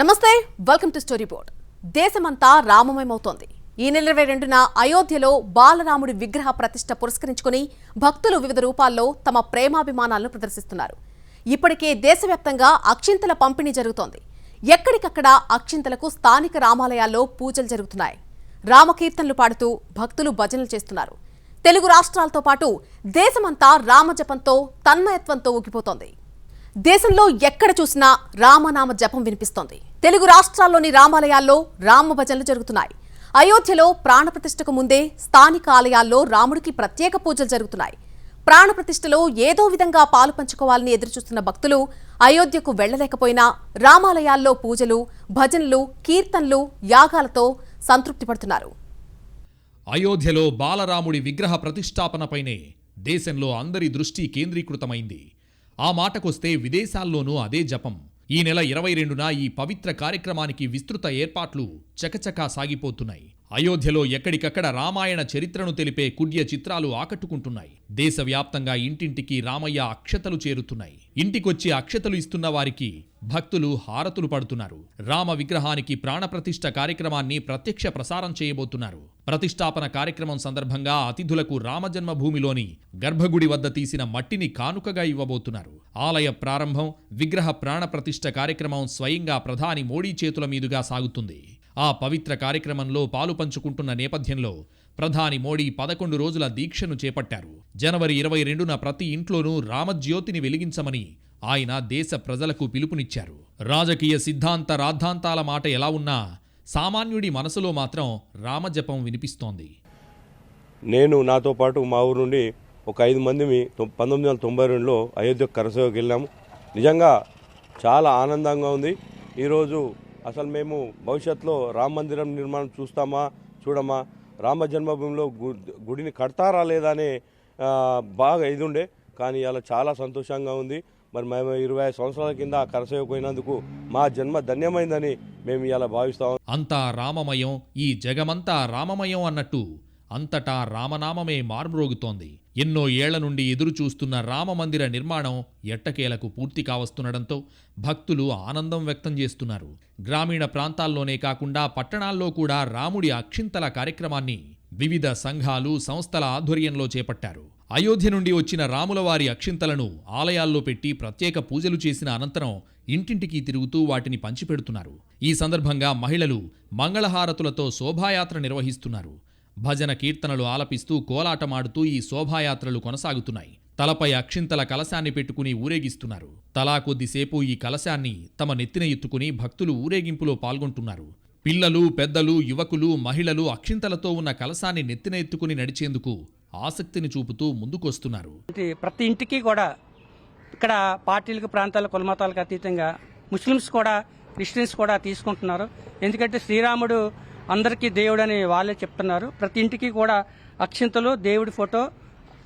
నమస్తే welcome to story board దేశమంతా రామమయమవుతోంది. ఈ నెల ఇరవై రెండున అయోధ్యలో బాలరాముడి విగ్రహ ప్రతిష్ట పురస్కరించుకుని భక్తులు వివిధ రూపాల్లో తమ ప్రేమాభిమానాలను ప్రదర్శిస్తున్నారు. ఇప్పటికే దేశవ్యాప్తంగా అక్షింతల పంపిణీ జరుగుతోంది. ఎక్కడికక్కడ అక్షింతలకు స్థానిక రామాలయాల్లో పూజలు జరుగుతున్నాయి. రామకీర్తనలు పాడుతూ భక్తులు భజనలు చేస్తున్నారు. తెలుగు రాష్ట్రాలతో పాటు దేశమంతా రామజపంతో తన్మయత్వంతో ఊగిపోతోంది. దేశంలో ఎక్కడ చూసినా రామనామ జపం వినిపిస్తోంది. తెలుగు రాష్ట్రాల్లోని రామాలయాల్లో రామ భజనలు జరుగుతున్నాయి. అయోధ్యలో ప్రాణప్రతిష్ఠకు ముందే స్థానిక ఆలయాల్లో రాముడికి ప్రత్యేక పూజలు జరుగుతున్నాయి. ప్రాణప్రతిష్ఠలో ఏదో విధంగా పాలు పంచుకోవాలని ఎదురుచూస్తున్న భక్తులు అయోధ్యకు వెళ్ళలేకపోయినా రామాలయాల్లో పూజలు భజనలు కీర్తనలు యాగాలతో సంతృప్తి పడుతున్నారు. అయోధ్యలో బాలరాముడి విగ్రహ ప్రతిష్టాపనపైనే దేశంలో అందరి దృష్టి కేంద్రీకృతమైంది. ఆ మాటకొస్తే విదేశాల్లోనూ అదే జపం. ఈ నెల ఇరవై రెండున ఈ పవిత్ర కార్యక్రమానికి విస్తృత ఏర్పాట్లు చకచకా సాగిపోతున్నాయి. అయోధ్యలో ఎక్కడికక్కడ రామాయణ చరిత్రను తెలిపే కుడ్య చిత్రాలు ఆకట్టుకుంటున్నాయి. దేశవ్యాప్తంగా ఇంటింటికి రామయ్య అక్షతలు చేరుతున్నాయి. ఇంటికొచ్చి అక్షతలు ఇస్తున్న వారికి భక్తులు హారతులు పడుతున్నారు. రామ విగ్రహానికి ప్రాణప్రతిష్ఠ కార్యక్రమాన్ని ప్రత్యక్ష ప్రసారం చేయబోతున్నారు. ప్రతిష్టాపన కార్యక్రమం సందర్భంగా అతిథులకు రామజన్మభూమిలోని గర్భగుడి వద్ద తీసిన మట్టిని కానుకగా ఇవ్వబోతున్నారు. ఆలయ ప్రారంభం విగ్రహ ప్రాణప్రతిష్ఠ కార్యక్రమం స్వయంగా ప్రధాని మోడీ చేతుల మీదుగా సాగుతుంది. ఆ పవిత్ర కార్యక్రమంలో పాలు పంచుకుంటున్న నేపథ్యంలో ప్రధాని మోడీ పదకొండు రోజుల దీక్షను చేపట్టారు. జనవరి ఇరవై రెండున ప్రతి ఇంట్లోనూ రామజ్యోతిని వెలిగించమని ఆయన దేశ ప్రజలకు పిలుపునిచ్చారు. రాజకీయ సిద్ధాంత రాద్ధాంతాల మాట ఎలా ఉన్నా సామాన్యుడి మనసులో మాత్రం రామజపం వినిపిస్తోంది. నేను నాతో పాటు మా ఊరు నుండి ఒక ఐదు మంది పంతొమ్మిది వందల తొంభై రెండులో అయోధ్య కరసేవకి వెళ్ళాము. నిజంగా చాలా ఆనందంగా ఉంది. ఈరోజు అసలు మేము భవిష్యత్తులో రామ మందిరం నిర్మాణం చూస్తామా చూడమా? రామ జన్మభూమిలో గుడిని కడతారా లేదా అనే బాగా ఇది ఉండే. కానీ ఇలా చాలా సంతోషంగా ఉంది. మరి మేము ఇరవై ఐదు సంవత్సరాల కింద ఆ పోయినందుకు మా జన్మ ధన్యమైందని మేము ఇలా భావిస్తాం అంతా రామమయం ఈ జగమంతా రామమయం అన్నట్టు అంతటా రామనామమే మార్మ్రోగుతోంది. ఎన్నో ఏళ్ళ నుండి ఎదురు చూస్తున్న రామమందిర నిర్మాణం ఎట్టకేలకు పూర్తి కావస్తుండడంతో భక్తులు ఆనందం వ్యక్తం చేస్తున్నారు. గ్రామీణ ప్రాంతాల్లోనే కాకుండా పట్టణాల్లో కూడా రాముడి అక్షింతల కార్యక్రమాన్ని వివిధ సంఘాలు సంస్థల ఆధ్వర్యంలో చేపట్టారు. అయోధ్య నుండి వచ్చిన రాములవారి అక్షింతలను ఆలయాల్లో పెట్టి ప్రత్యేక పూజలు చేసిన అనంతరం ఇంటింటికి తిరుగుతూ వాటిని పంచిపెడుతున్నారు. ఈ సందర్భంగా మహిళలు మంగళహారతులతో శోభాయాత్ర నిర్వహిస్తున్నారు. భజన కీర్తనలు ఆలపిస్తూ కోలాటమాడుతూ ఈ శోభాయాత్రలు కొనసాగుతున్నాయి. తలపై అక్షింతల కలశాన్ని పెట్టుకుని ఊరేగిస్తున్నారు. తలా కొద్దిసేపు ఈ కలశాన్ని తమ నెత్తిన ఎత్తుకుని భక్తులు ఊరేగింపులో పాల్గొంటున్నారు. పిల్లలు పెద్దలు యువకులు మహిళలు అక్షింతలతో ఉన్న కలశాన్ని నెత్తిన ఎత్తుకుని నడిచేందుకు ఆసక్తిని చూపుతూ ముందుకొస్తున్నారు. ప్రతి ప్రతి ఇంటికి కూడా ఇక్కడ పార్టీలకు ప్రాంతాల కులమతాలకు అతీతంగా ముస్లిమ్స్ కూడా క్రిస్టియన్స్ కూడా తీసుకుంటున్నారు. ఎందుకంటే శ్రీరాముడు అందరికీ దేవుడు అని వాళ్ళే చెప్తున్నారు. ప్రతి ఇంటికి కూడా అక్షింతలు దేవుడి ఫోటో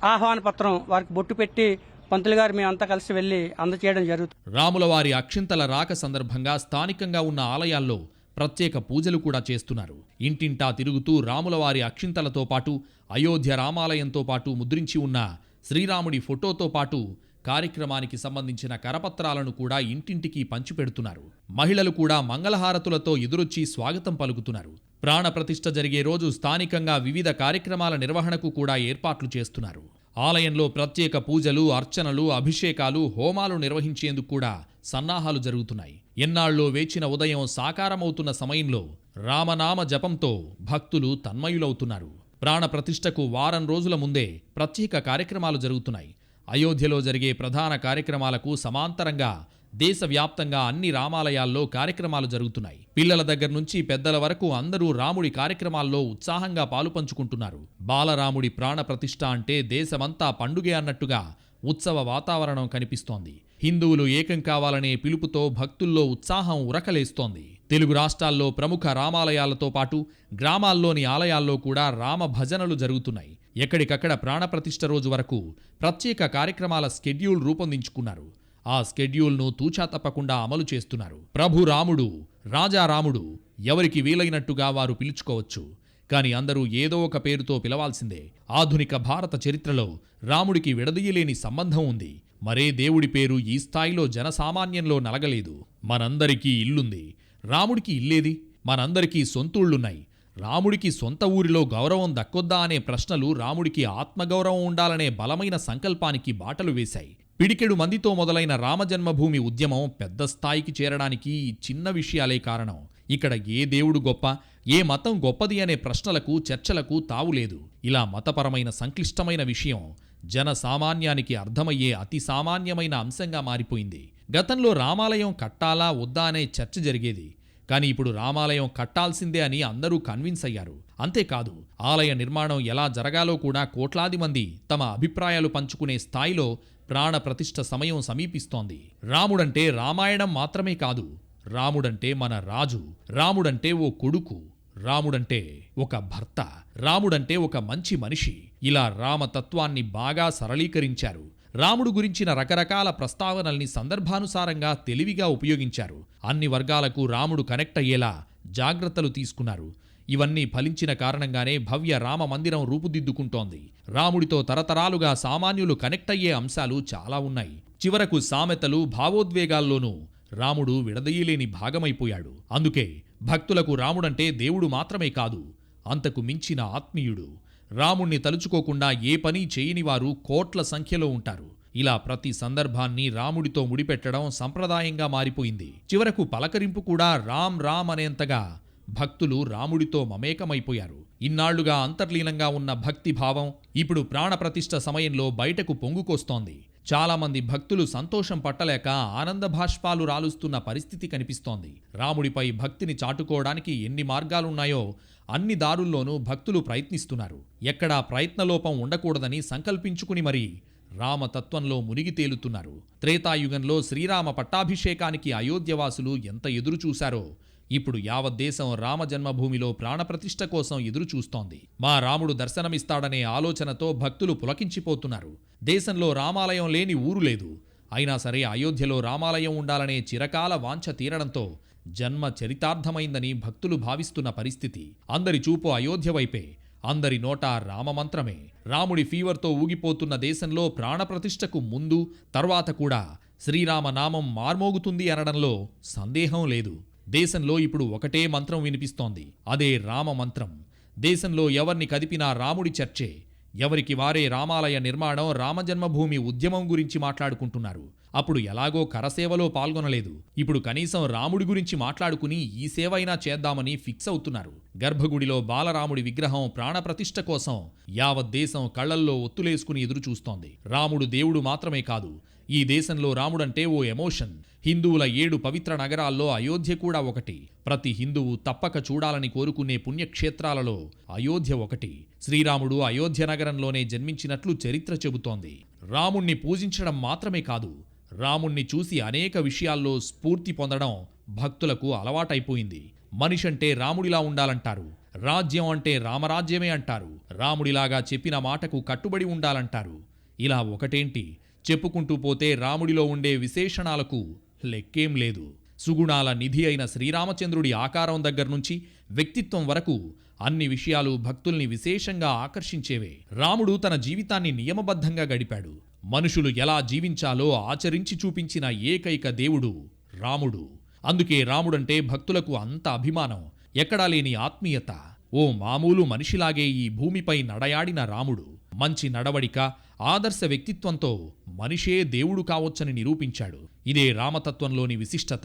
ఆహ్వాన పత్రం వారికి బొట్టు పెట్టి పంతులు గారు మేమంతా కలిసి వెళ్ళి అందచేయడం జరుగుతుంది. రాముల వారి అక్షింతల రాక సందర్భంగా స్థానికంగా ఉన్న ఆలయాల్లో ప్రత్యేక పూజలు కూడా చేస్తున్నారు. ఇంటింటా తిరుగుతూ రాముల వారి అక్షింతలతో పాటు అయోధ్య రామాలయంతో పాటు ముద్రించి ఉన్న శ్రీరాముడి ఫోటోతో పాటు కార్యక్రమానికి సంబంధించిన కరపత్రాలను కూడా ఇంటింటికి పంచిపెడుతున్నారు. మహిళలు కూడా మంగళహారతులతో ఎదురొచ్చి స్వాగతం పలుకుతున్నారు. ప్రాణప్రతిష్ఠ జరిగే రోజు స్థానికంగా వివిధ కార్యక్రమాల నిర్వహణకు కూడా ఏర్పాట్లు చేస్తున్నారు. ఆలయంలో ప్రత్యేక పూజలు అర్చనలు అభిషేకాలు హోమాలు నిర్వహించేందుకు కూడా సన్నాహాలు జరుగుతున్నాయి. ఎన్నాళ్ళలో వేచిన ఉదయం సాకారమవుతున్న సమయంలో రామనామ జపంతో భక్తులు తన్మయులవుతున్నారు. ప్రాణప్రతిష్ఠకు వారం రోజుల ముందే ప్రత్యేక కార్యక్రమాలు జరుగుతున్నాయి. అయోధ్యలో జరిగే ప్రధాన కార్యక్రమాలకు సమాంతరంగా దేశవ్యాప్తంగా అన్ని రామాలయాల్లో కార్యక్రమాలు జరుగుతున్నాయి. పిల్లల దగ్గర నుంచి పెద్దల వరకు అందరూ రాముడి కార్యక్రమాల్లో ఉత్సాహంగా పాలు పంచుకుంటున్నారు బాలరాముడి ప్రాణ ప్రతిష్ఠ అంటే దేశమంతా పండుగే అన్నట్టుగా ఉత్సవ వాతావరణం కనిపిస్తోంది. హిందువులు ఏకం కావాలనే పిలుపుతో భక్తుల్లో ఉత్సాహం ఉరకలేస్తోంది. తెలుగు రాష్ట్రాల్లో ప్రముఖ రామాలయాలతో పాటు గ్రామాల్లోని ఆలయాల్లో కూడా రామ భజనలు జరుగుతున్నాయి. ఎక్కడికక్కడ ప్రాణప్రతిష్ఠ రోజు వరకు ప్రత్యేక కార్యక్రమాల స్కెడ్యూల్ రూపొందించుకున్నారు. ఆ స్కెడ్యూల్ను తూచా తప్పకుండా అమలు చేస్తున్నారు. ప్రభు రాముడు రాజా రాముడు ఎవరికి వీలైనట్టుగా వారు పిలుచుకోవచ్చు. కాని అందరూ ఏదో ఒక పేరుతో పిలవాల్సిందే. ఆధునిక భారత చరిత్రలో రాముడికి విడదీయలేని సంబంధం ఉంది. మరే దేవుడి పేరు ఈ స్థాయిలో జనసామాన్యంలో నలగలేదు. మనందరికీ ఇల్లుంది. రాముడికి ఇల్లేది? మనందరికీ సొంతూళ్ళున్నాయి. రాముడికి సొంత ఊరిలో గౌరవం దక్కొద్దా అనే ప్రశ్నలు రాముడికి ఆత్మగౌరవం ఉండాలనే బలమైన సంకల్పానికి బాటలు వేశాయి. పిడికెడు మందితో మొదలైన రామజన్మభూమి ఉద్యమం పెద్ద స్థాయికి చేరడానికి ఈ చిన్న విషయాలే కారణం. ఇక్కడ ఏ దేవుడు గొప్ప? ఏ మతం గొప్పది అనే ప్రశ్నలకు చర్చలకు తావులేదు. ఇలా మతపరమైన సంక్లిష్టమైన విషయం జన సామాన్యానికి అర్థమయ్యే అతి సామాన్యమైన అంశంగా మారిపోయింది. గతంలో రామాలయం కట్టాలా వద్దా అనే చర్చ జరిగేది. కానీ ఇప్పుడు రామాలయం కట్టాల్సిందే అని అందరూ కన్విన్స్ అయ్యారు. అంతేకాదు ఆలయ నిర్మాణం ఎలా జరగాలో కూడా కోట్లాది మంది తమ అభిప్రాయాలు పంచుకునే స్థాయిలో ప్రాణ ప్రతిష్ఠ సమయం సమీపిస్తోంది. రాముడంటే రామాయణం మాత్రమే కాదు రాముడంటే మన రాజు రాముడంటే ఓ కొడుకు రాముడంటే ఒక భర్త రాముడంటే ఒక మంచి మనిషి. ఇలా రామతత్వాన్ని బాగా సరళీకరించారు. రాముడు గురించిన రకరకాల ప్రస్తావనల్ని సందర్భానుసారంగా తెలివిగా ఉపయోగించారు. అన్ని వర్గాలకు రాముడు కనెక్ట్ అయ్యేలా జాగ్రత్తలు తీసుకున్నారు. ఇవన్నీ ఫలించిన కారణంగానే భవ్య రామ మందిరం రూపుదిద్దుకుంటోంది. రాముడితో తరతరాలుగా సామాన్యులు కనెక్ట్ అయ్యే అంశాలు చాలా ఉన్నాయి. చివరకు సామెతలు భావోద్వేగాల్లోనూ రాముడు విడదీయలేని భాగమైపోయాడు. అందుకే భక్తులకు రాముడంటే దేవుడు మాత్రమే కాదు అంతకు మించిన ఆత్మీయుడు. రాముణ్ణి తలుచుకోకుండా ఏ పని చేయని వారు కోట్ల సంఖ్యలో ఉంటారు. ఇలా ప్రతి సందర్భాన్ని రాముడితో ముడిపెట్టడం సంప్రదాయంగా మారిపోయింది. చివరకు పలకరింపు కూడా రామ్ రామ్ అనేంతగా భక్తులు రాముడితో మమేకమైపోయారు. ఇన్నాళ్ళుగా అంతర్లీనంగా ఉన్న భక్తి భావం ఇప్పుడు ప్రాణప్రతిష్ఠ సమయంలో బయటకు పొంగుకొస్తోంది. చాలామంది భక్తులు సంతోషం పట్టలేక ఆనంద భాష్పాలు రాలుస్తున్న పరిస్థితి కనిపిస్తోంది. రాముడిపై భక్తిని చాటుకోవడానికి ఎన్ని మార్గాలున్నాయో అన్ని దారుల్లోనూ భక్తులు ప్రయత్నిస్తున్నారు. ఎక్కడా ప్రయత్నలోపం ఉండకూడదని సంకల్పించుకుని మరీ రామతత్వంలో మునిగి తేలుతున్నారు. త్రేతాయుగంలో శ్రీరామ పట్టాభిషేకానికి అయోధ్యవాసులు ఎంత ఎదురుచూశారో ఇప్పుడు యావత్ దేశం రామ జన్మభూమిలో ప్రాణప్రతిష్ఠ కోసం ఎదురుచూస్తోంది. మా రాముడు దర్శనమిస్తాడనే ఆలోచనతో భక్తులు పులకించిపోతున్నారు. దేశంలో రామాలయం లేని ఊరు లేదు. అయినా సరే అయోధ్యలో రామాలయం ఉండాలనే చిరకాల వాంఛ తీరడంతో జన్మ చరితార్థమైందని భక్తులు భావిస్తున్న పరిస్థితి. అందరి చూపు అయోధ్య వైపే. అందరి నోట రామమంత్రమే రాముడి ఫీవర్తో ఊగిపోతున్న దేశంలో ప్రాణప్రతిష్ఠకు ముందు తర్వాత కూడా శ్రీరామ నామం మార్మోగుతుంది అనడంలో సందేహం లేదు. దేశంలో ఇప్పుడు ఒకటే మంత్రం వినిపిస్తోంది. అదే రామ మంత్రం. దేశంలో ఎవరిని కదిపినా రాముడి చర్చే. ఎవరికి వారే రామాలయ నిర్మాణం రామజన్మభూమి ఉద్యమం గురించి మాట్లాడుకుంటున్నారు. అప్పుడు ఎలాగో కరసేవలో పాల్గొనలేదు. ఇప్పుడు కనీసం రాముడి గురించి మాట్లాడుకుని ఈ సేవ అయినా చేద్దామని ఫిక్స్ అవుతున్నారు. గర్భగుడిలో బాలరాముడి విగ్రహం ప్రాణప్రతిష్ఠ కోసం యావత్ దేశం కళ్ళల్లో ఒత్తులేసుకుని ఎదురుచూస్తోంది. రాముడు దేవుడు మాత్రమే కాదు ఈ దేశంలో రాముడంటే ఓ ఎమోషన్. హిందువుల ఏడు పవిత్ర నగరాల్లో అయోధ్య కూడా ఒకటి. ప్రతి హిందువు తప్పక చూడాలని కోరుకునే పుణ్యక్షేత్రాలలో అయోధ్య ఒకటి. శ్రీరాముడు అయోధ్య నగరంలోనే జన్మించినట్లు చరిత్ర చెబుతోంది. రాముణ్ణి పూజించడం మాత్రమే కాదు రాముణ్ణి చూసి అనేక విషయాల్లో స్ఫూర్తి పొందడం భక్తులకు అలవాటైపోయింది. మనిషంటే రాముడిలా ఉండాలంటారు రాజ్యం అంటే రామరాజ్యమే అంటారు రాముడిలాగా చెప్పిన మాటకు కట్టుబడి ఉండాలంటారు. ఇలా ఒకటేంటి? చెప్పుకుంటూ పోతే రాముడిలో ఉండే విశేషణాలకు లెక్కేం లేదు. సుగుణాల నిధి అయిన శ్రీరామచంద్రుడి ఆకారం దగ్గర నుంచి వ్యక్తిత్వం వరకు అన్ని విషయాలు భక్తుల్ని విశేషంగా ఆకర్షించేవే. రాముడు తన జీవితాన్ని నియమబద్ధంగా గడిపాడు. మనుషులు ఎలా జీవించాలో ఆచరించి చూపించిన ఏకైక దేవుడు రాముడు. అందుకే రాముడంటే భక్తులకు అంత అభిమానం ఎక్కడా లేని ఆత్మీయత. ఓ మామూలు మనిషిలాగే ఈ భూమిపై నడయాడిన రాముడు. మంచి నడవడిక ఆదర్శ వ్యక్తిత్వంతో మనిషే దేవుడు కావచ్చని నిరూపించాడు. ఇదే రామతత్వంలోని విశిష్టత.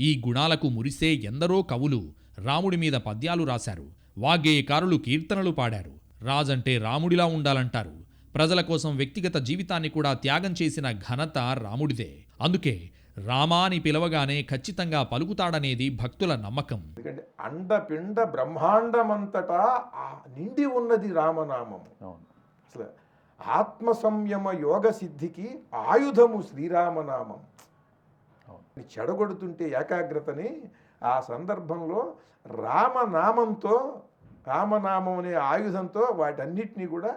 ఈ గుణాలకు మురిసే ఎందరో కవులు రాముడి మీద పద్యాలు రాశారు. వాగ్గేయకారులు కీర్తనలు పాడారు. రాజంటే రాముడిలా ఉండాలంటారు. ప్రజల కోసం వ్యక్తిగత జీవితాన్ని కూడా త్యాగం చేసిన ఘనత రాముడిదే. అందుకే రామా అని పిలవగానే ఖచ్చితంగా పలుకుతాడనేది భక్తుల నమ్మకం. ఎందుకంటే అండపిండ బ్రహ్మాండమంతటా నిండి ఉన్నది రామనామం అసలు ఆత్మ సంయమ యోగ సిద్ధికి ఆయుధము శ్రీరామనామం. చెడగొడుతుంటే ఏకాగ్రతని ఆ సందర్భంలో రామనామంతో రామనామం అనే ఆయుధంతో వాటన్నిటినీ కూడా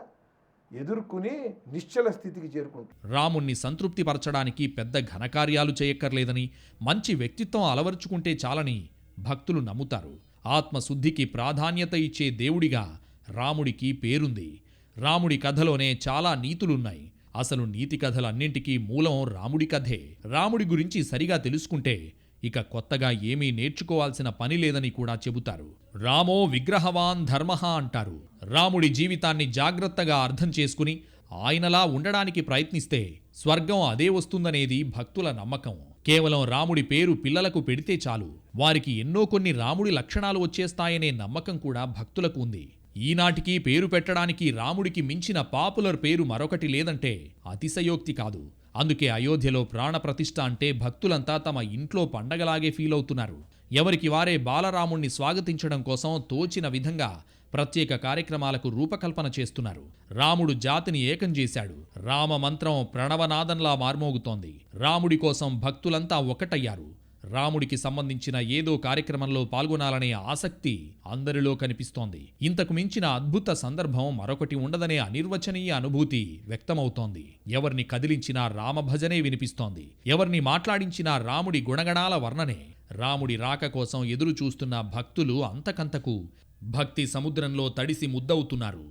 ఎదుర్కొని నిశ్చల స్థితికి చేరుకుంటుంది రాముణ్ణి సంతృప్తిపరచడానికి పెద్ద ఘనకార్యాలు చేయక్కర్లేదని మంచి వ్యక్తిత్వం అలవర్చుకుంటే చాలని భక్తులు నమ్ముతారు. ఆత్మశుద్ధికి ప్రాధాన్యత ఇచ్చే దేవుడిగా రాముడికి పేరుంది రాముడి కథలోనే చాలా నీతులున్నాయి. అసలు నీతి కథలన్నింటికీ మూలం రాముడి కథే. రాముడి గురించి సరిగా తెలుసుకుంటే ఇక కొత్తగా ఏమీ నేర్చుకోవాల్సిన పని లేదని కూడా చెబుతారు. రామో విగ్రహవాన్ ధర్మః అంటారు. రాముడి జీవితాన్ని జాగ్రత్తగా అర్థం చేసుకుని ఆయనలా ఉండడానికి ప్రయత్నిస్తే స్వర్గం అదే వస్తుందనేది భక్తుల నమ్మకం. కేవలం రాముడి పేరు పిల్లలకు పెడితే చాలు. వారికి ఎన్నో కొన్ని రాముడి లక్షణాలు వచ్చేస్తాయనే నమ్మకం కూడా భక్తులకు ఉంది. ఈనాటికి పేరు పెట్టడానికి రాముడికి మించిన పాపులర్ పేరు మరొకటి లేదంటే అతిశయోక్తి కాదు. అందుకే అయోధ్యలో ప్రాణప్రతిష్ఠ అంటే భక్తులంతా తమ ఇంట్లో పండగలాగే ఫీల్ అవుతున్నారు ఎవరికి వారే బాలరాముణ్ణి స్వాగతించడం కోసం తోచిన విధంగా ప్రత్యేక కార్యక్రమాలకు రూపకల్పన చేస్తున్నారు. రాముడు జాతిని ఏకం చేశాడు. రామ మంత్రం ప్రణవనాదంలా మార్మోగుతోంది. రాముడి కోసం భక్తులంతా ఒకటయ్యారు. రాముడికి సంబంధించిన ఏదో కార్యక్రమంలో పాల్గొనాలనే ఆసక్తి అందరిలో కనిపిస్తోంది. ఇంతకు మించిన అద్భుత సందర్భం మరొకటి ఉండదనే అనిర్వచనీయ అనుభూతి వ్యక్తమవుతోంది. ఎవరిని కదిలించినా రామభజనే వినిపిస్తోంది. ఎవరిని మాట్లాడించినా రాముడి గుణగణాల వర్ణనే. రాముడి రాక కోసం ఎదురు చూస్తున్న భక్తులు అంతకంతకు భక్తి సముద్రంలో తడిసి ముద్దవుతున్నారు.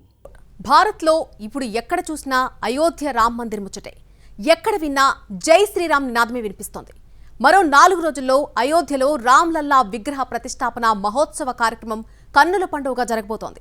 భారత్లో ఇప్పుడు ఎక్కడ చూసినా అయోధ్య రామ్ మందిర్ ముచ్చటే. ఎక్కడ విన్నా జై శ్రీరామ్ నాదమే వినిపిస్తోంది. మరో నాలుగు రోజుల్లో అయోధ్యలో రామ్లల్లా విగ్రహ ప్రతిష్టాపన మహోత్సవ కార్యక్రమం కన్నుల పండుగగా జరగబోతోంది.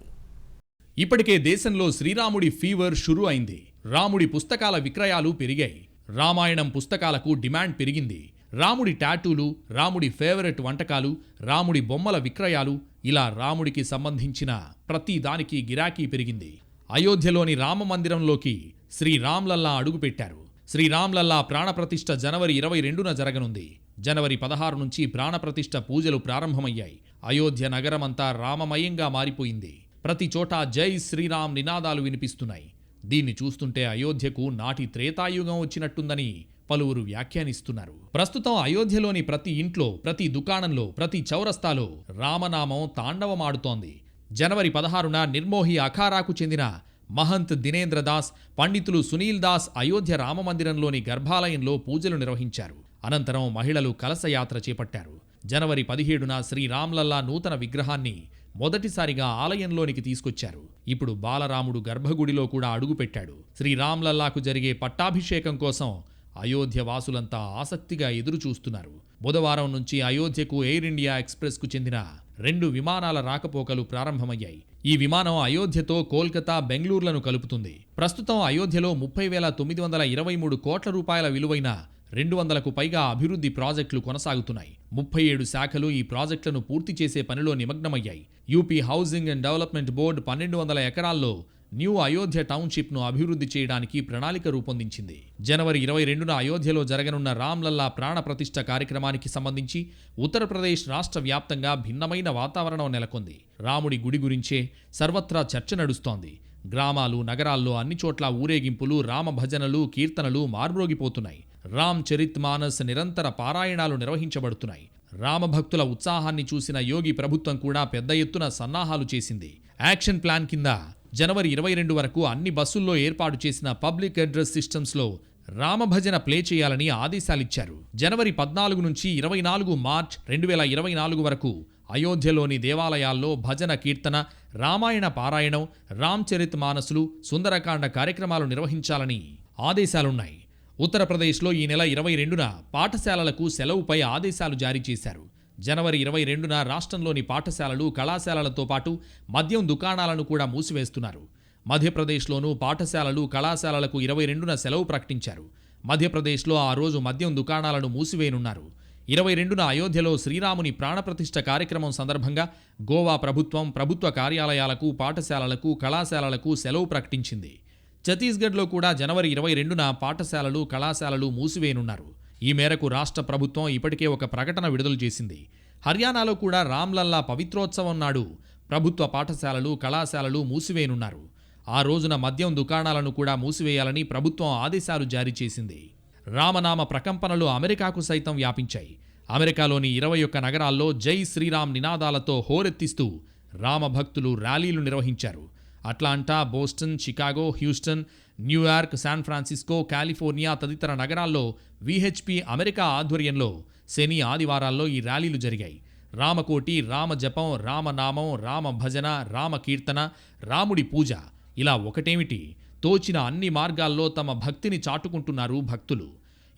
ఇప్పటికే దేశంలో శ్రీరాముడి ఫీవర్ షురు అయింది. రాముడి పుస్తకాల విక్రయాలు పెరిగాయి. రామాయణం పుస్తకాలకు డిమాండ్ పెరిగింది. రాముడి టాటూలు రాముడి ఫేవరెట్ వంటకాలు రాముడి బొమ్మల విక్రయాలు ఇలా రాముడికి సంబంధించిన ప్రతి దానికి గిరాకీ పెరిగింది. అయోధ్యలోని రామ మందిరంలోకి శ్రీరామ్లల్లా అడుగుపెట్టారు. శ్రీరామ్లల్లా ప్రాణప్రతిష్ఠ జనవరి ఇరవై రెండున జరగనుంది. జనవరి పదహారు నుంచి ప్రాణప్రతిష్ఠ పూజలు ప్రారంభమయ్యాయి. అయోధ్య నగరమంతా రామమయంగా మారిపోయింది. ప్రతి చోట జై శ్రీరామ్ నినాదాలు వినిపిస్తున్నాయి. దీన్ని చూస్తుంటే అయోధ్యకు నాటి త్రేతాయుగం వచ్చినట్టుందని పలువురు వ్యాఖ్యానిస్తున్నారు. ప్రస్తుతం అయోధ్యలోని ప్రతి ఇంట్లో ప్రతి దుకాణంలో ప్రతి చౌరస్తాలో రామనామం తాండవమాడుతోంది. జనవరి పదహారున నిర్మోహి అఖారాకు చెందిన మహంత్ దినేంద్ర దాస్ పండితులు సునీల్ దాస్ అయోధ్య రామమందిరంలోని గర్భాలయంలో పూజలు నిర్వహించారు. అనంతరం మహిళలు కలశయాత్ర చేపట్టారు. జనవరి పదిహేడున శ్రీరామ్లల్లా నూతన విగ్రహాన్ని మొదటిసారిగా ఆలయంలోనికి తీసుకొచ్చారు. ఇప్పుడు బాలరాముడు గర్భగుడిలో కూడా అడుగుపెట్టాడు. శ్రీరామ్లల్లాకు జరిగే పట్టాభిషేకం కోసం అయోధ్య వాసులంతా ఆసక్తిగా ఎదురుచూస్తున్నారు. బుధవారం నుంచి అయోధ్యకు ఎయిర్ ఇండియా ఎక్స్ప్రెస్కు చెందిన రెండు విమానాల రాకపోకలు ప్రారంభమయ్యాయి. ఈ విమానం అయోధ్యతో కోల్కతా బెంగళూరులను కలుపుతుంది. ప్రస్తుతం అయోధ్యలో ముప్పై వేల తొమ్మిది వందల ఇరవై మూడు కోట్ల రూపాయల విలువైన రెండు వందలకు పైగా అభివృద్ధి ప్రాజెక్టులు కొనసాగుతున్నాయి. ముప్పై ఏడు శాఖలు ఈ ప్రాజెక్టులను పూర్తి చేసే పనిలో నిమగ్నమయ్యాయి. UP housing and development board పన్నెండు వందల ఎకరాల్లో న్యూ అయోధ్య టౌన్షిప్ను అభివృద్ధి చేయడానికి ప్రణాళిక రూపొందించింది. జనవరి ఇరవై రెండున అయోధ్యలో జరగనున్న రామ్లల్లా ప్రాణ ప్రతిష్ఠ కార్యక్రమానికి సంబంధించి ఉత్తరప్రదేశ్ రాష్ట్ర వ్యాప్తంగా భిన్నమైన వాతావరణం నెలకొంది. రాముడి గుడి గురించే సర్వత్రా చర్చ నడుస్తోంది. గ్రామాలు నగరాల్లో అన్ని చోట్ల ఊరేగింపులు రామ భజనలు కీర్తనలు మార్మ్రోగిపోతున్నాయి. రామ్ చరిత్ మానస్ నిరంతర పారాయణాలు నిర్వహించబడుతున్నాయి. రామభక్తుల ఉత్సాహాన్ని చూసిన యోగి ప్రభుత్వం కూడా పెద్ద ఎత్తున సన్నాహాలు చేసింది. యాక్షన్ ప్లాన్ కింద జనవరి ఇరవై రెండు వరకు అన్ని బస్సుల్లో ఏర్పాటు చేసిన పబ్లిక్ అడ్రస్ సిస్టమ్స్లో రామభజన ప్లే చేయాలని ఆదేశాలిచ్చారు. జనవరి పద్నాలుగు నుంచి ఇరవై నాలుగు మార్చ్ రెండు వేల ఇరవై నాలుగు వరకు అయోధ్యలోని దేవాలయాల్లో భజన కీర్తన రామాయణ పారాయణం రామ్ చరిత్ మానసులు సుందరకాండ కార్యక్రమాలు నిర్వహించాలని ఆదేశాలున్నాయి. ఉత్తరప్రదేశ్లో ఈ నెల ఇరవై రెండున పాఠశాలలకు సెలవుపై ఆదేశాలు జారీ చేశారు. జనవరి ఇరవై రెండున రాష్ట్రంలోని పాఠశాలలు కళాశాలలతో పాటు మద్యం దుకాణాలను కూడా మూసివేస్తున్నారు. మధ్యప్రదేశ్లోనూ పాఠశాలలు కళాశాలలకు ఇరవై రెండున సెలవు ప్రకటించారు. మధ్యప్రదేశ్లో ఆ రోజు మద్యం దుకాణాలను మూసివేయనున్నారు. ఇరవై రెండున అయోధ్యలో శ్రీరాముని ప్రాణప్రతిష్ఠ కార్యక్రమం సందర్భంగా గోవా ప్రభుత్వం ప్రభుత్వ కార్యాలయాలకు పాఠశాలలకు కళాశాలలకు సెలవు ప్రకటించింది. ఛత్తీస్గఢ్లో కూడా జనవరి ఇరవై రెండున పాఠశాలలు కళాశాలలు మూసివేయనున్నారు. ఈ మేరకు రాష్ట్ర ప్రభుత్వం ఇప్పటికే ఒక ప్రకటన విడుదల చేసింది. హర్యానాలో కూడా రామ్లల్లా పవిత్రోత్సవం నాడు ప్రభుత్వ పాఠశాలలు కళాశాలలు మూసివేయనున్నారు. ఆ రోజున మద్యం దుకాణాలను కూడా మూసివేయాలని ప్రభుత్వం ఆదేశాలు జారీ చేసింది. రామనామ ప్రకంపనలు అమెరికాకు సైతం వ్యాపించాయి. అమెరికాలోని ఇరవై ఒక్క నగరాల్లో జై శ్రీరామ్ నినాదాలతో హోరెత్తిస్తూ రామభక్తులు ర్యాలీలు నిర్వహించారు. Atlanta Boston Chicago Houston New York San Francisco California తదితర నగరాల్లో విహెచ్పి అమెరికా ఆధ్వర్యంలో శని ఆదివారాల్లో ఈ ర్యాలీలు జరిగాయి. రామకోటి రామ జపం రామనామం రామ భజన రామ కీర్తన రాముడి పూజ ఇలా ఒకటేమిటి? తోచిన అన్ని మార్గాల్లో తమ భక్తిని చాటుకుంటున్నారు భక్తులు.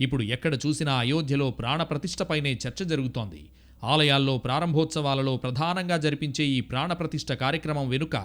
ఇప్పుడు ఎక్కడ చూసినా అయోధ్యలో ప్రాణప్రతిష్ఠపైనే చర్చ జరుగుతోంది. ఆలయాల్లో ప్రారంభోత్సవాలలో ప్రధానంగా జరిపించే ఈ ప్రాణప్రతిష్ఠ కార్యక్రమం వెనుక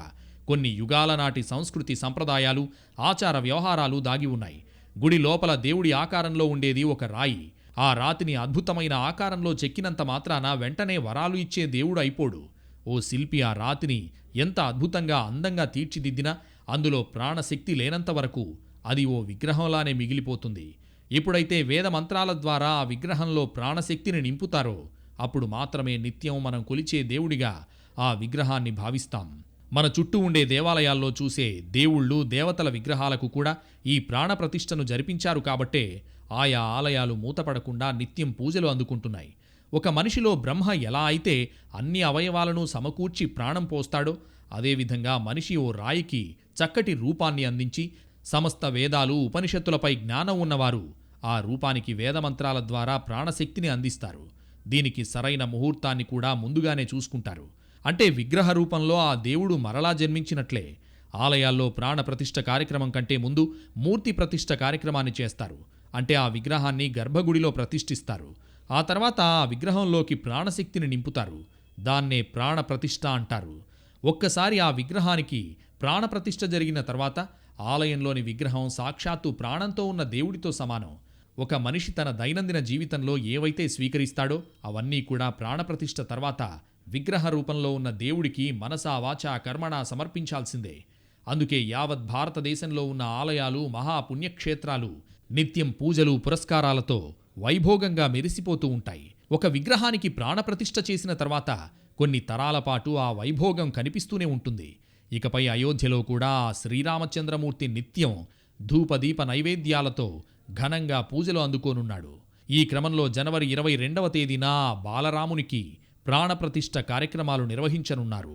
కొన్ని యుగాల నాటి సంస్కృతి సంప్రదాయాలు ఆచార వ్యవహారాలు దాగి ఉన్నాయి. గుడి లోపల దేవుడి ఆకారంలో ఉండేది ఒక రాయి. ఆ రాతిని అద్భుతమైన ఆకారంలో చెక్కినంత మాత్రాన వెంటనే వరాలు ఇచ్చే దేవుడు అయిపోడు. ఓ శిల్పి ఆ రాతిని ఎంత అద్భుతంగా అందంగా తీర్చిదిద్దినా అందులో ప్రాణశక్తి లేనంత వరకు అది ఓ విగ్రహంలానే మిగిలిపోతుంది. ఎప్పుడైతే వేద మంత్రాల ద్వారా ఆ విగ్రహంలో ప్రాణశక్తిని నింపుతారో అప్పుడు మాత్రమే నిత్యం మనం కొలిచే దేవుడిగా ఆ విగ్రహాన్ని భావిస్తాం. మన చుట్టూ ఉండే దేవాలయాల్లో చూసే దేవుళ్ళు దేవతల విగ్రహాలకు కూడా ఈ ప్రాణప్రతిష్ఠను జరిపించారు కాబట్టే ఆయా ఆలయాలు మూతపడకుండా నిత్యం పూజలు అందుకుంటున్నాయి. ఒక మనిషిలో బ్రహ్మ ఎలా అయితే అన్ని అవయవాలను సమకూర్చి ప్రాణం పోస్తాడో అదేవిధంగా మనిషి ఓ రాయికి చక్కటి రూపాన్ని అందించి సమస్త వేదాలు ఉపనిషత్తులపై జ్ఞానం ఉన్నవారు ఆ రూపానికి వేదమంత్రాల ద్వారా ప్రాణశక్తిని అందిస్తారు. దీనికి సరైన ముహూర్తాన్ని కూడా ముందుగానే చూసుకుంటారు. అంటే విగ్రహ రూపంలో ఆ దేవుడు మరలా జన్మించినట్లే. ఆలయాల్లో ప్రాణ ప్రతిష్ఠ కార్యక్రమం కంటే ముందు మూర్తి ప్రతిష్ఠ కార్యక్రమాన్ని చేస్తారు. అంటే ఆ విగ్రహాన్ని గర్భగుడిలో ప్రతిష్ఠిస్తారు. ఆ తర్వాత ఆ విగ్రహంలోకి ప్రాణశక్తిని నింపుతారు. దాన్నే ప్రాణ ప్రతిష్ఠ అంటారు. ఒక్కసారి ఆ విగ్రహానికి ప్రాణప్రతిష్ఠ జరిగిన తర్వాత ఆలయంలోని విగ్రహం సాక్షాత్తు ప్రాణంతో ఉన్న దేవుడితో సమానం. ఒక మనిషి తన దైనందిన జీవితంలో ఏవైతే స్వీకరిస్తాడో అవన్నీ కూడా ప్రాణప్రతిష్ఠ తర్వాత విగ్రహ రూపంలో ఉన్న దేవుడికి మనసా వాచా కర్మణ సమర్పించాల్సిందే. అందుకే యావత్ భారతదేశంలో ఉన్న ఆలయాలు మహాపుణ్యక్షేత్రాలు నిత్యం పూజలు పురస్కారాలతో వైభోగంగా మెరిసిపోతూ ఉంటాయి. ఒక విగ్రహానికి ప్రాణప్రతిష్ఠ చేసిన తర్వాత కొన్ని తరాల పాటు ఆ వైభోగం కనిపిస్తూనే ఉంటుంది. ఇకపై అయోధ్యలో కూడా శ్రీరామచంద్రమూర్తి నిత్యం ధూపదీప నైవేద్యాలతో ఘనంగా పూజలు అందుకోనున్నాడు. ఈ క్రమంలో జనవరి ఇరవై రెండవ తేదీన బాలరామునికి ప్రాణప్రతిష్ఠ కార్యక్రమాలు నిర్వహించనున్నారు.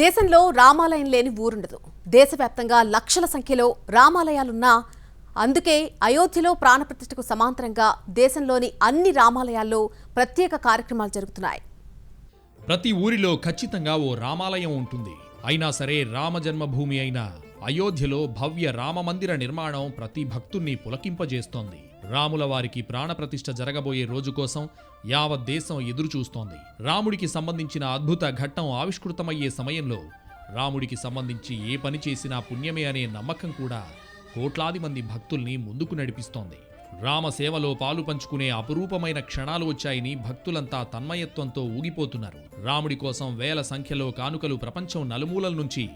దేశంలో రామాలయం లేని ఊరుండదు. దేశవ్యాప్తంగా లక్షల సంఖ్యలో రామాలయాలున్నా అందుకే అయోధ్యలో ప్రాణప్రతిష్ఠకు సమాంతరంగా దేశంలోని అన్ని రామాలయాల్లో ప్రత్యేక కార్యక్రమాలు జరుగుతున్నాయి. ప్రతి ఊరిలో ఖచ్చితంగా ఓ రామాలయం ఉంటుంది. అయినా సరే రామ జన్మభూమి అయిన అయోధ్యలో భవ్య రామమందిర నిర్మాణం ప్రతి భక్తుణ్ణి పులకింపజేస్తోంది. రాముల వారికి ప్రాణప్రతిష్ఠ జరగబోయే రోజు కోసం యావత్ దేశం ఎదురుచూస్తోంది. రాముడికి సంబంధించిన అద్భుత ఘట్టం ఆవిష్కృతమయ్యే సమయంలో రాముడికి సంబంధించి ఏ పని చేసినా పుణ్యమే అనే నమ్మకం కూడా కోట్లాది మంది భక్తుల్ని ముందుకు నడిపిస్తోంది. రామ సేవలో పాలు పంచుకునే అపురూపమైన క్షణాలు వచ్చాయని భక్తులంతా తన్మయత్వంతో ఊగిపోతున్నారు. రాముడి కోసం వేల సంఖ్యలో కానుకలు ప్రపంచం నలుమూలల నుంచి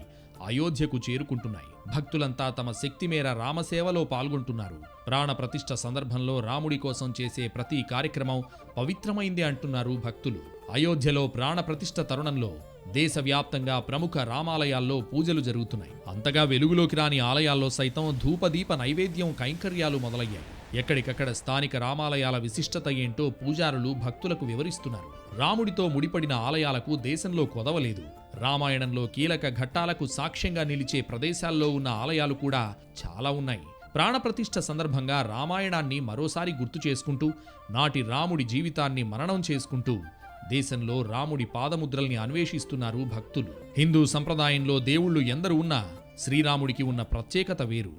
అయోధ్యకు చేరుకుంటున్నాయి. భక్తులంతా తమ శక్తి మేర రామసేవలో పాల్గొంటున్నారు. ప్రాణప్రతిష్ఠ సందర్భంలో రాముడి కోసం చేసే ప్రతి కార్యక్రమం పవిత్రమైంది అంటున్నారు భక్తులు. అయోధ్యలో ప్రాణప్రతిష్ఠ తరుణంలో దేశవ్యాప్తంగా ప్రముఖ రామాలయాల్లో పూజలు జరుగుతున్నాయి. అంతగా వెలుగులోకి రాని ఆలయాల్లో సైతం ధూపదీప నైవేద్యం కైంకర్యాలు మొదలయ్యాయి. ఎక్కడికక్కడ స్థానిక రామాలయాల విశిష్టత ఏంటో పూజారులు భక్తులకు వివరిస్తున్నారు. రాముడితో ముడిపడిన ఆలయాలకు దేశంలో కొదవలేదు. రామాయణంలో కీలక ఘట్టాలకు సాక్ష్యంగా నిలిచే ప్రదేశాల్లో ఉన్న ఆలయాలు కూడా చాలా ఉన్నాయి. ప్రాణప్రతిష్ఠ సందర్భంగా రామాయణాన్ని మరోసారి గుర్తు చేసుకుంటూ నాటి రాముడి జీవితాన్ని మననం చేసుకుంటూ దేశంలో రాముడి పాదముద్రల్ని అన్వేషిస్తున్నారు భక్తులు. హిందూ సంప్రదాయంలో దేవుళ్ళు ఎందరు ఉన్నా శ్రీరాముడికి ఉన్న ప్రత్యేకత వేరు.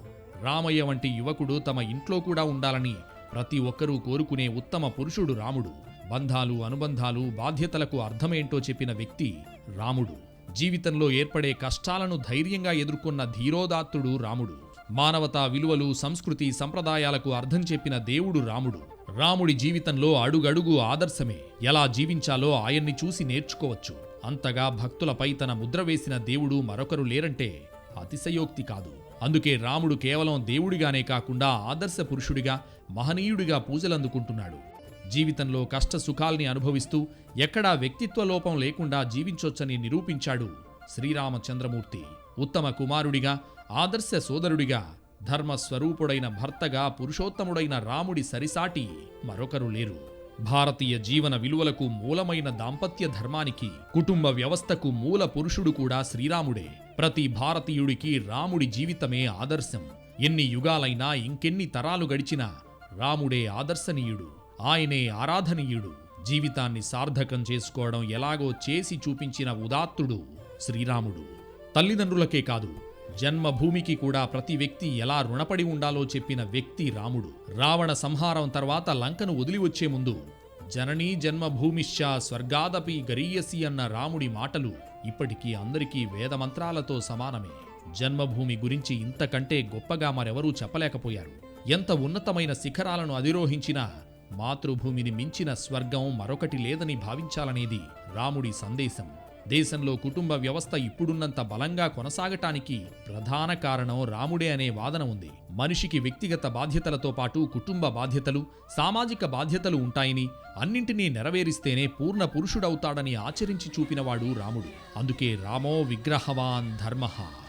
రామయ్య వంటి యువకుడు తమ ఇంట్లో కూడా ఉండాలని ప్రతి ఒక్కరూ కోరుకునే ఉత్తమ పురుషుడు రాముడు. బంధాలు అనుబంధాలు బాధ్యతలకు అర్థమేంటో చెప్పిన వ్యక్తి రాముడు. జీవితంలో ఏర్పడే కష్టాలను ధైర్యంగా ఎదుర్కొన్న ధీరోదాత్తుడు రాముడు. మానవతా విలువలు సంస్కృతి సంప్రదాయాలకు అర్థం చెప్పిన దేవుడు రాముడు. రాముడి జీవితంలో అడుగడుగు ఆదర్శమే. ఎలా జీవించాలో ఆయన్ని చూసి నేర్చుకోవచ్చు. అంతగా భక్తులపై తన ముద్ర వేసిన దేవుడు మరొకరు లేరంటే అతిశయోక్తి కాదు. అందుకే రాముడు కేవలం దేవుడిగానే కాకుండా ఆదర్శ పురుషుడిగా మహనీయుడిగా పూజలందుకుంటున్నాడు. జీవితంలో కష్ట సుఖాల్ని అనుభవిస్తూ ఎక్కడా వ్యక్తిత్వ లోపం లేకుండా జీవించొచ్చని నిరూపించాడు శ్రీరామచంద్రమూర్తి. ఉత్తమ కుమారుడిగా ఆదర్శ సోదరుడిగా ధర్మ స్వరూపుడైన భర్తగా పురుషోత్తముడైన రాముడి సరిసాటి మరొకరు లేరు. భారతీయ జీవన విలువలకు మూలమైన దాంపత్య ధర్మానికి కుటుంబ వ్యవస్థకు మూల పురుషుడు కూడా శ్రీరాముడే. ప్రతి భారతీయుడికి రాముడి జీవితమే ఆదర్శం. ఎన్ని యుగాలైనా ఇంకెన్ని తరాలు గడిచినా రాముడే ఆదర్శనీయుడు. ఆయనే ఆరాధనీయుడు. జీవితాన్ని సార్థకం చేసుకోవడం ఎలాగో చేసి చూపించిన ఉదాత్తుడు శ్రీరాముడు. తల్లిదండ్రులకే కాదు జన్మభూమికి కూడా ప్రతి వ్యక్తి ఎలా రుణపడి ఉండాలో చెప్పిన వ్యక్తి రాముడు. రావణ సంహారం తర్వాత లంకను వదిలి వచ్చే ముందు జననీ జన్మభూమిశ్చ స్వర్గాదపి గరీయసి అన్న రాముడి మాటలు ఇప్పటికీ అందరికీ వేదమంత్రాలతో సమానమే. జన్మభూమి గురించి ఇంతకంటే గొప్పగా మరెవరూ చెప్పలేకపోయారు. ఎంత ఉన్నతమైన శిఖరాలను అధిరోహించినా మాతృభూమిని మించిన స్వర్గం మరొకటి లేదని భావించాలనేది రాముడి సందేశం. దేశంలో కుటుంబ వ్యవస్థ ఇప్పుడున్నంత బలంగా కొనసాగటానికి ప్రధాన కారణం రాముడే అనే వాదన ఉంది. మనిషికి వ్యక్తిగత బాధ్యతలతో పాటు కుటుంబ బాధ్యతలు సామాజిక బాధ్యతలు ఉంటాయని అన్నింటినీ నెరవేరిస్తేనే పూర్ణ పురుషుడవుతాడని ఆచరించి చూపినవాడు రాముడు. అందుకే రామో విగ్రహవాన్ ధర్మః.